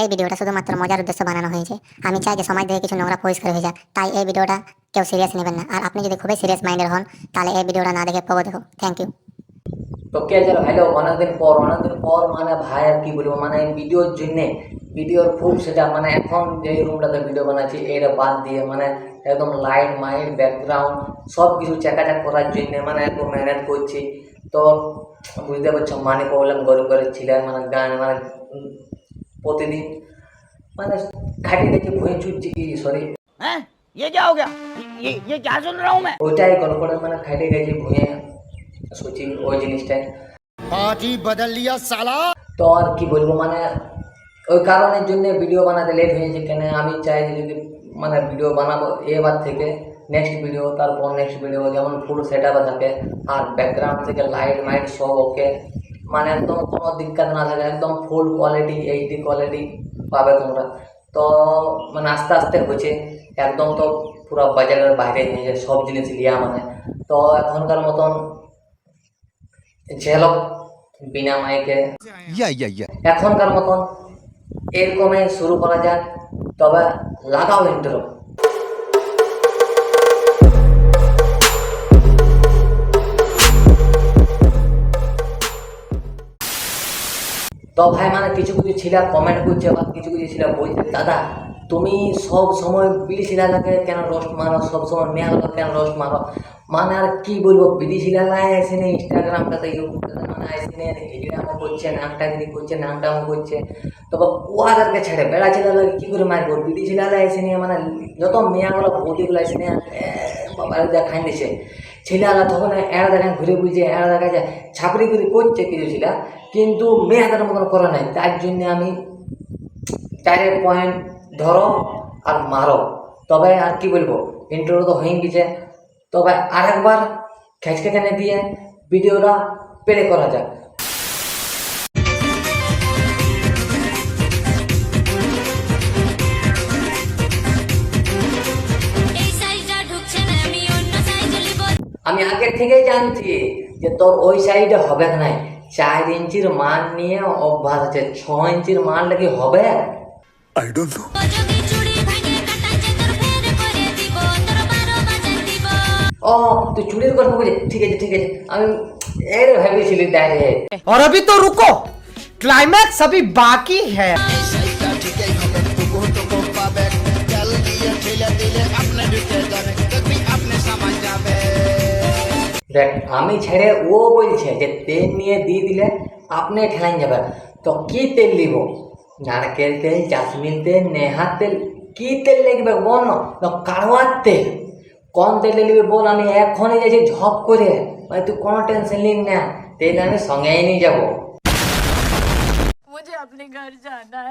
এই ভিডিওটা শুধুমাত্র মজার উদ্দেশ্যে বানানো হয়েছে। আমি চাই যে সমাজ থেকে কিছু নোংরা পরিষ্কার হয়ে যাক। তাই এই ভিডিওটা কেউ সিরিয়াস নেবেন না। আর আপনি যদি খুবই সিরিয়াস মাইন্ডের হন, তাহলে এই ভিডিওটা না দেখে পগো দেখো। থ্যাংক ইউ তো কে যারা ভাইলো অনেকদিন পর অনেকদিন পর মানে ভাই আর কি বলব মানে ভিডিওর জন্যে, ভিডিওর খুব সেটা মানে এখন যে রুমটাতে ভিডিও বানাচ্ছি এটা বাদ দিয়ে মানে একদম লাইট মাইট ব্যাকগ্রাউন্ড সব কিছু চেকাচাক করার জন্য মানে একদম ম্যানেজ করছি। তো বুঝতে পারছ মানে প্রবলেম গরিব গরিব ছিলেন মানে গান মানে উম, প্রতিদিন মানে খাটি দেখে ভুঁয়ে চুটছি কি সরি हैं ये क्या हो गया ये ये क्या सुन रहा हूँ मैं ওইটাই গল্প করে মানে খাইটে গেছি ভুঁয়ে সচি ওই জিনিসটাই पार्टी बदल लिया साला তো আর কি বলবো মানে ওই কারণের জন্য ভিডিও বানাতে লেট হয়েছে কেন আমি চাই যে যদি মানে ভিডিও বানাবো এবার থেকে নেক্সট ভিডিও তারপর নেক্সট ভিডিও যেমন ফুল সেট আপে থাকে আর ব্যাকগ্রাউন্ড থেকে লাইট মাইট সব ওকে মানে একদম কোনো দিক্কত না থাকে একদম ফুল কোয়ালিটি এইচডি কোয়ালিটি পাবে তোমরা। তো মানে আস্তে আস্তে হচ্ছে একদম তো পুরো বাজারের বাইরে নিয়ে যায় সব জিনিস লিয়া মানে। তো এখনকার মতন ঝেলক বিনা মাইকে এখনকার মতন এরকমই শুরু করা যাক। তবে লাগাও ইন্টারভিউ তো ভাই মানে কিছু কিছু ছিলা কমেন্ট করছে বা কিছু কিছু ছিলা বলছে, দাদা, তুমি সব সময় বিড়ি শিলালাকে কেন রোস্ট মারো? সব সময় মেয়াগুলো কেন রোস্ট মারো? মানে আর কি বলব, বিড়ি শিলালাই আসে না ইনস্টাগ্রামটাতে ইউটিউবটাতে মানে আসে না হিজড়ামো করছে নাংটাগিরি করছে নাংটামো করছে। তবে ওয়াদেরকে ছেড়ে বেড়া ছিলালাকে কি করে মারবো? বিড়ি শিলালাই আসে নিয়ে মানে যত মেয়াগুলো বৌদিগুলো আসে নিয়ে বাবার দেখাই দিছে। ছেলেরা তখন এরা দেখেন ঘুরে বুঝে, এরা দেখা যায় ছাপড়ি ঘুরি করছে কিছু ছেলে কিন্তু মেয়েদের মতন করে নাই। তার জন্য আমি চারের পয়েন্ট ধরো আর মারো। তবে আর কি বলব ইন্টারভিউ তো হয়ে গেছে। তবে আরেকবার খেঁচকে টেনে দিয়ে ভিডিওটা প্লে করা যাক। আমি আগের থেকেই জানছি যে তোর ওই সাইডে হবে নাই চার ইঞ্চির মান নিয়ে অভ্যাস আছে ছ ইঞ্চির মান নাকি হবে যদি চুড়ি ভাঙে কাটাচ্ছে তোর ফের করে দিব তোর বারো বাজার দিব ও তুই চুরির কথা বলছিস ঠিক আছে ঠিক আছে আমি এর ভেবেছিলি ডাইরেক্ট और अभी तो रुको क्लाइमैक्स अभी बाकी है দেখ আমি ছেড়ে ও বলছে যে তেল নিয়ে দিয়ে দিলে আপনি ঠেলাই যাবে তো কী তেল নিব নারকেল তেল জাসমিন তেল নেহার তেল, কী তেল লাগবে বল? না কারোয়ার তেল। কোন তেলে নিবি বল? আমি এখনই যাচ্ছি ঝপ করে। মানে তুই কোনো টেনশন নিন না। তেল আমি সঙ্গেই নিয়ে যাব। আপনি ঘর জানা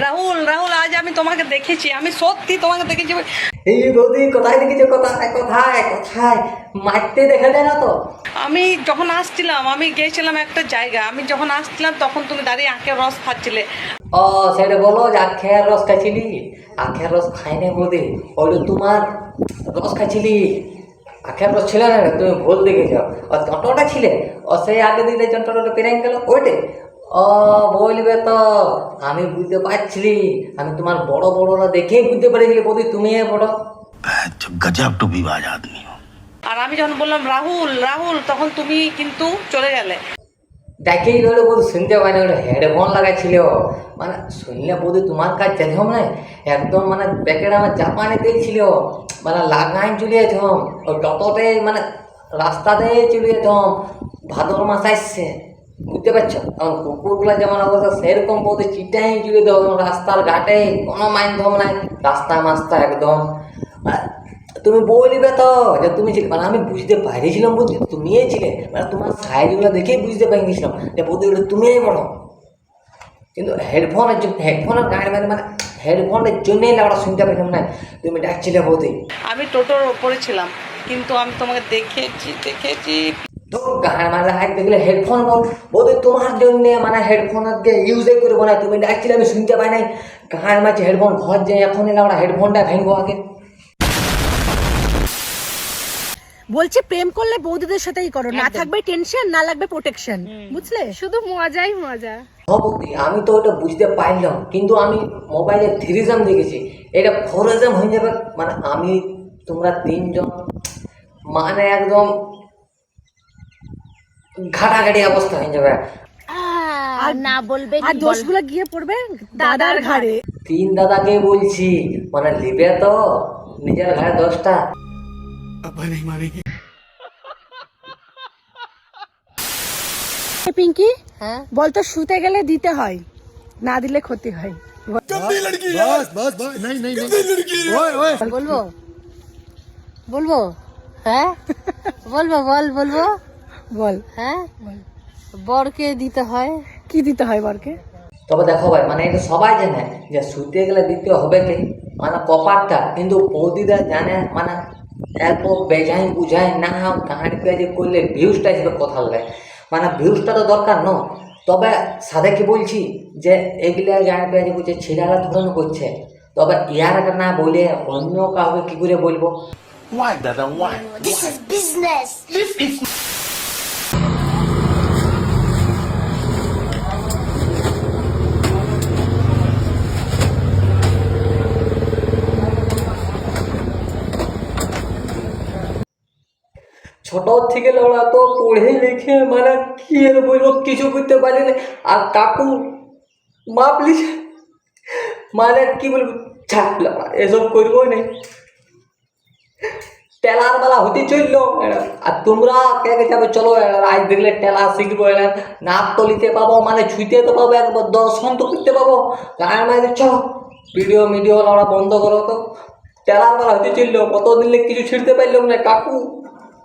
রাহুল রাহুল আজ আমি তোমাকে দেখেছি আমি সত্যি তোমাকে দেখেছি। এই বৌদি কোথায় দেখেছ? কোথায় কোথায় কোথায়? মারতে দেখা যায় না তো? আমি যখন আসছিলাম আমি গিয়েছিলাম একটা জায়গা আমি যখন আসছিলাম তখন তুমি দাঁড়িয়ে আঁকের রস খাচ্ছিলে। ও সেটা বলো যে আখের রস খাচ্ছিলি? আখের রস খাই না বোধে ওইটা তোমার রস খাচ্ছিলি? আখের রস ছিল না তুমি ভুল দেখেছ। ও টটোটা ছিলে? ও সেই আগে দিলে টটোটা পেরে গেল ওইটে ও বলবে তো আমি বুঝতে পারছিলি আমি তোমার বড় বড়রা দেখেই বুঝতে পেরেছিলি বলি তুমি বড়। গজব টু বিবাজ আদমি। আর আমি যখন বললাম রাহুল রাহুল তখন তুমি কিন্তু চলে গেলে। দেখেই ধরে বৌদি শুনতে পাই না ওটা হেডফোন লাগাইছিল মানে শুনলে বৌদি তোমার কাজ যেতাম মানে, না একদম মানে প্যাকেট আমার জাপানে দিয়েছিল। মানে লাগাইন চলে যেতাম ও ততটাই মানে রাস্তাতে চলে যেতাম ভাদর মাস আসছে। বুঝতে পারছ? এখন কুকুরগুলো যেমন অবস্থা, সেরকম বলতে চিটাই চলে দেবো রাস্তার ঘাটে, কোনো মাইন্ডম নাই, রাস্তা মাস্তা একদম। তুমি বলবে তো, যে তুমি ছিলে মানে আমি বুঝতে পারিছিলাম বলছি তুমিই ছিলে মানে তোমার সাইজগুলো দেখেই বুঝতে পারি গেছিলাম যে বলতে গেলে তুমিই বড় কিন্তু হেডফোনের জন্য হেডফোনের গাড়ি মানে মানে হেডফোনের জন্যই লাউডা শুনতে পাইলাম না, তুমি ডাকছিলে বৌদি। আমি টোটোর ওপরে ছিলাম, কিন্তু আমি তোমাকে দেখেছি দেখেছি। তো মানে হাত দেখলে হেডফোন বল। বৌদি তোমার জন্য মানে হেডফোন আজকে ইউজই করব না। তুমি ডাকছিলে আমি শুনতে পাই নাই। গান মাঝে হেডফোন ঘর যে এখন লাউডা হেডফোনটা ভেঙবো আগে। বলছে প্রেম করলে বৌদিদের সাথেই করো। না থাকবে টেনশন না লাগবে প্রোটেকশন বুঝলে? শুধু মজাই মজা। সভাপতি আমি তো ওটা বুঝতে পারলাম কিন্তু আমি মোবাইলে থ্রিজম দেখেছি। এটা ফোরিজম হয়ে যাবে মানে আমি তোমরা তিনজন মানে একদম ঘাটাঘাটি অবস্থা হয়ে যাবে। আর না বলবে আর দোষগুলো গিয়ে পড়বে দাদার ঘাড়ে। তিন দাদাকে বলছি মানে লিবে তো নিজের দশটা পিঙ্কি হ্যাঁ? বলতো শুতে গেলে দিতে হয় না দিলে ক্ষতি হয়। বলব বলব হ্যাঁ বলব বল বলব বল। হ্যাঁ? বরকে দিতে হয়। কি দিতে হয় বরকে? তবে দেখো ভাই মানে এটা সবাই জানে যে শুতে গেলে দিতে হবে কি? মানে কপারটা কিন্তু বৌদিরা জানে মানে এত বেজাই বুঝায় না গাঁড় পেঁয়াজি করলে ভিউজটা হিসেবে কথা লাগে মানে ভিউজটা তো দরকার ন? তবে সাথে কি বলছি যে এগুলা গাঁড় পেঁয়াজি করছে ছেলেরা ধরন করছে। তবে ইয়ার না বলে অন্য কাউকে কি করে বলব? ছোট থেকে ওরা তো পড়ে লিখে মানে কি আর বলব কিছু করতে পারি না? আর কাকু মাপলি মানে কি বলব? ছাড় লেওড়া, এসব করব না। টেলার বেলা হতে চলল আর তোমরা কে কে যাবে চলো আজ দেখলে টেলার শিখব এরা তো তলিতে পাবো মানে ছুঁতে তো পাবো একবার দর্শন তো করতে পাবো। গায়ের মাঝে চলো ভিডিও মিডিও ওরা বন্ধ করো তো। টেলার বেলা হতে চলল কতদিন কিছু ছিঁড়তে পারলাম না কাকু।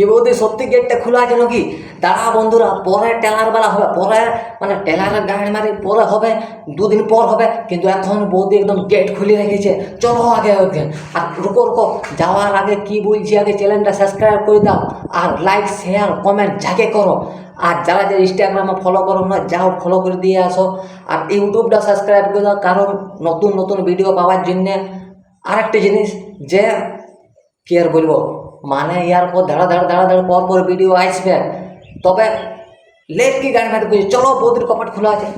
কি বৌদি, সত্যি গেটটা খোলা আছে নাকি? দাঁড়া বন্ধুরা, পরে টেলার বেলা হবে, পরে মানে টেলারের গাড়ি মারি, পরে হবে, দুদিন পর হবে, কিন্তু এখন বৌদি একদম গেট খুলে রেখেছে। চলো আগে আগে আর রুকো রুকো, যাওয়ার আগে কি বলছি আগে চ্যানেলটা সাবস্ক্রাইব করে দাও, আর লাইক শেয়ার কমেন্ট যাকে করো। আর যারা যারা ইনস্টাগ্রামে ফলো করো, না, যাও ফলো করে দিয়ে আসো। আর ইউটিউবটা সাবস্ক্রাইব করে দাও, কারণ নতুন নতুন ভিডিও পাওয়ার জন্যে আরেকটা জিনিস যে কি আর বলব মানে ইয়ার পর ধাড়া ধাড়া ধাড়া ধাড়া পর পর ভিডিও আসবে। তবে লেট কি গাড়ি মারতে চলো বৌদির কপাট খোলা আছে।